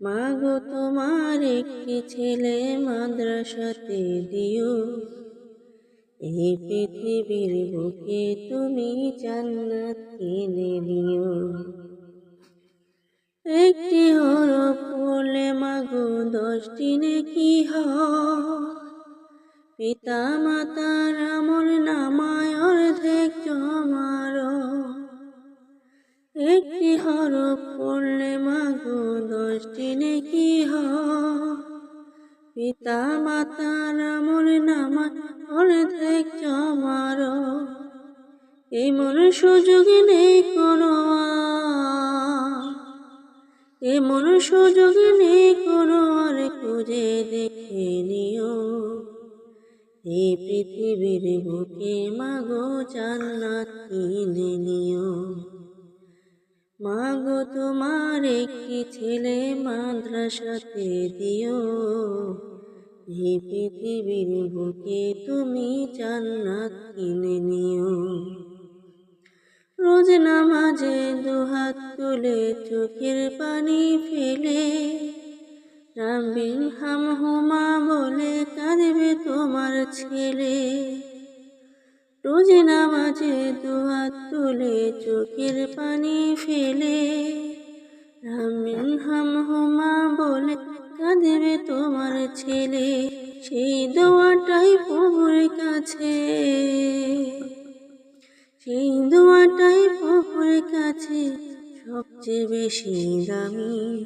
মা গো তোমার একটি ছেলে মাদ্রাসাতে দিও। এই পৃথিবীর বুকে তুমি জান্নাত কিনে নিও একটি হরফ পড়লে মাগো, দশটি কি হয়? পিতা মাতার আমল নামায় অর্ধেক জমার। একটি হরফ মাগো দশটি কি হয়? পিতা মাতার আমল নামায় অর্ধেক জমার। এমন সুযোগ নেই কোনো আর। এমন সুযোগ নেই কোনো আর, খুঁজে দেখে নিও। এই পৃথিবীর বুকে মাগো জান্নাত কিনে নিও। মাগো তোমার একটি ছেলে মাদ্রাসাতে দিও। এই পৃথিবীর বুকে তুমি জান্নাত কিনে নিও। রোজ নামাজে দুহাত তুলে চোখের পানি ফেলে, রামবিন হাম হুমা বলে কাঁদবে তোমার ছেলে। নামাজে দুহাত তুলে চোখের পানি ফেলে। রামবিন হাম হুমা বলে, কাঁদবে তোমার ছেলে, সেই দোয়াটাই প্রভুর কাছে। সেই দোয়াটাই প্রভুর কাছে, সবচেয়ে বেশি দামি।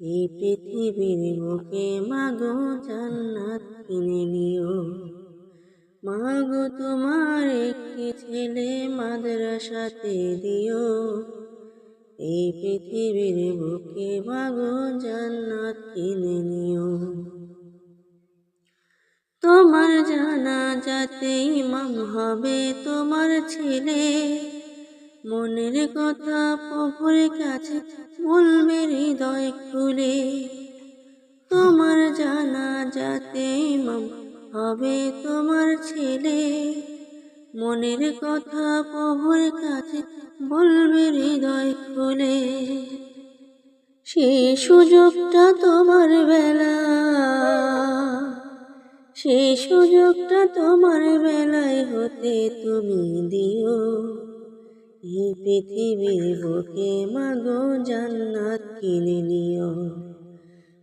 এই পৃথিবীর বুকে মাগো জান্নাত কিনে নিও। মাগো তোমার একটি ছেলে মাদ্রাসাতে দিও। এই পৃথিবীর বুকে মাগো জান্নাত কিনে নিও। তোমার জানা যাতে ইমাম হবে তোমার ছেলে। মনের কথা প্রভুর কাছে বলবে হৃদয় খুলে। তোমার জানা যাতে ইমাম হবে তোমার ছেলে। মনের কথা প্রভুর কাছে বলবে হৃদয় খুলে। সেই সুযোগটা তোমার বেলা। সেই সুযোগটা তোমার বেলায় হতে তুমি দিও। এই পৃথিবীর বুকে মাগো জান্নাত কিনে নিও।